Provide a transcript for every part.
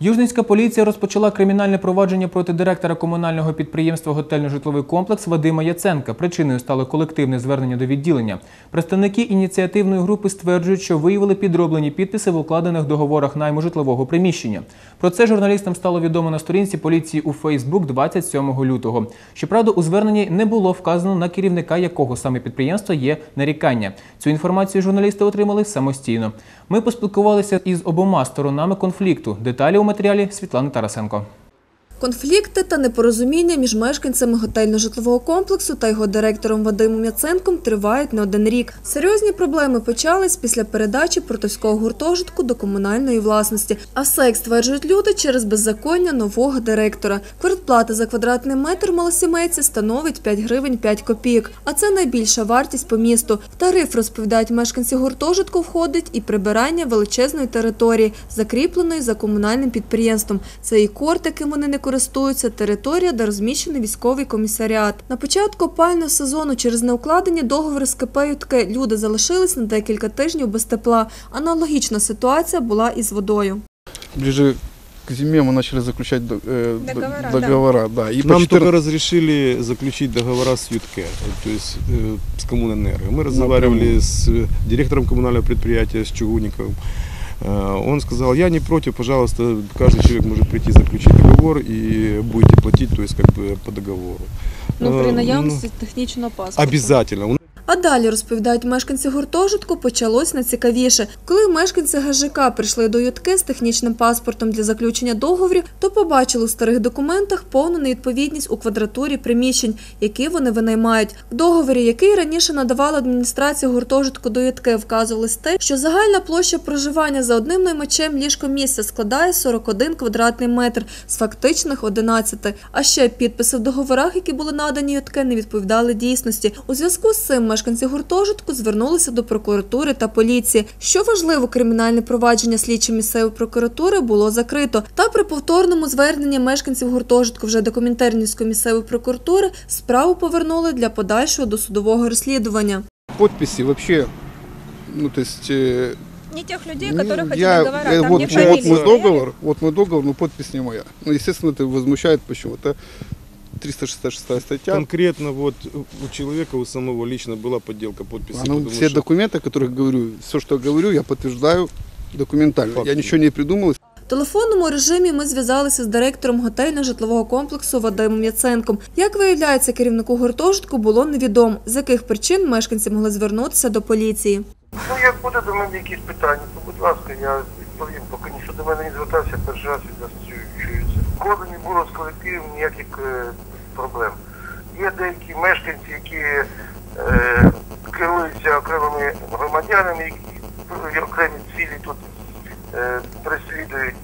Южницька поліція розпочала кримінальне провадження проти директора комунального підприємства Готельно-житловий комплекс Вадима Яценка. Причиною стало колективне звернення до відділення. Представники ініціативної групи стверджують, що виявили підроблені підписи в укладених договорах найму житлового приміщення. Про це журналістам стало відомо на сторінці поліції у Фейсбук 27 лютого. Щоправда, у зверненні не було вказано на керівника якого саме підприємства є нарікання. Цю інформацію журналісти отримали самостійно. Ми поспілкувалися із обома сторонами конфлікту. Деталі у матеріалі Світлани Тарасенко. Конфлікти та непорозуміння між мешканцями готельно-житлового комплексу та його директором Вадимом Яценком тривають не один рік. Серйозні проблеми почались після передачі портовського гуртожитку до комунальної власності. А все, як стверджують люди, через беззаконня нового директора. Квартплата за квадратний метр малосімейці становить 5 гривень 5 копійок. А це найбільша вартість по місту. В тариф, розповідають мешканці гуртожитку, входить і прибирання величезної території, закріпленої за комунальним підприємством. Це і корт, яким вони не користуються, територія, де розміщений військовий комісаріат. На початку опального сезону через неукладені договори з КП «Ютке» люди залишились на декілька тижнів без тепла. Аналогічна ситуація була і з водою. ближе к зиме мы начали заключать до- э, д- Договора, да. договора, да. И по Нам 14 только разрешили заключить договора с ЮТК, то есть э, с Коммунэнерго. Мы разговаривали с э, директором коммунального предприятия, с Чугунниковым. Э, Он сказал, я не против, пожалуйста, каждый человек может прийти заключить договор и будете платить, то есть как бы по договору. Э, ну, технічного паспорту. Обязательно. А далі, розповідають мешканці гуртожитку, почалось найцікавіше. Коли мешканці ГЖК прийшли до ютки з технічним паспортом для заключення договорів, то побачили у старих документах повну невідповідність у квадратурі приміщень, які вони винаймають. В договорі, який раніше надавала адміністрація гуртожитку до ютки, вказувалось те, що загальна площа проживання за одним наймачем ліжко місця складає 41 квадратний метр з фактичних 11. А ще підписи в договорах, які були надані ютке, не відповідали дійсності. У зв'язку з цим мешканці гуртожитку звернулися до прокуратури та поліції. Що важливо, кримінальне провадження слідчої місцевої прокуратури було закрито. Та при повторному зверненні мешканців гуртожитку вже до Комінтернівської місцевої прокуратури справу повернули для подальшого досудового розслідування. подписи вообще, ну то есть... э, Не тех людей, ну, которых эти я, договора, э, там вот, не вот фамилии мой стояли. договор, вот мой договор, но подпись не моя. Ну, естественно, это возмущает почему-то. 366 статья. Конкретно вот у человека, у самого лично была подделка подписи. Она, потому все что- документы, о которых говорю, все, что говорю, я подтверждаю документально. Я Фактами. ничего не придумал. В телефонному режимі ми зв'язалися з директором готельно-житлового комплексу Вадимом Яценком. Як виявляється, керівнику гуртожитку було невідомо, з яких причин мешканці могли звернутися до поліції. Ну, як буде до мене якісь питання, то будь ласка, я відповім, поки ніхто до мене не звертався, перший раз від вас чую- чую це. Коли не було з колективом ніяких е, проблем. Є деякі мешканці, які е, керуються окремими громадянами, які окремі цілі тут е, переслідують.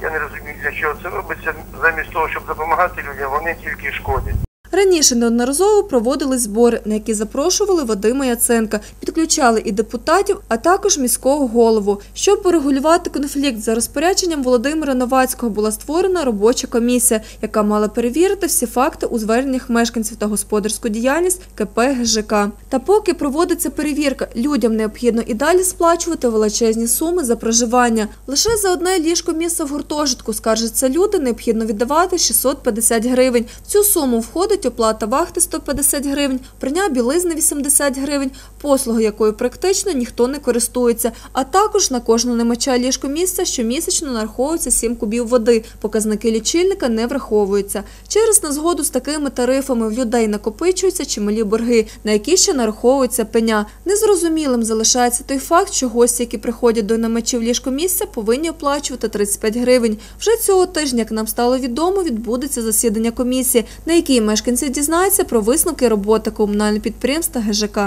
Я не розумію, для чого це робиться. Замість того, щоб допомагати людям, вони тільки шкодять. Раніше неодноразово проводили збори, на які запрошували Вадима Яценка, підключали і депутатів, а також міського голову. Щоб порегулювати конфлікт за розпорядженням Володимира Новацького, була створена робоча комісія, яка мала перевірити всі факти у зверненнях мешканців та господарську діяльність КП ГЖК. Та поки проводиться перевірка, людям необхідно і далі сплачувати величезні суми за проживання. Лише за одне ліжко місця в гуртожитку, скаржаться люди, необхідно віддавати 650 гривень. Цю суму входить оплата вахти 150 гривень, прийняв білизни 80 гривень, послуги якою практично ніхто не користується. А також на кожну немача ліжко місця щомісячно нараховується 7 кубів води. Показники лічильника не враховуються. Через незгоду з такими тарифами в людей накопичуються чималі борги, на які ще нараховується пеня. Незрозумілим залишається той факт, що гості, які приходять до намечів ліжко місця, повинні оплачувати 35 гривень. Вже цього тижня, як нам стало відомо, відбудеться засідання комісії, на якій мешканці дізнаються про висновки роботи комунального підприємства ГЖК.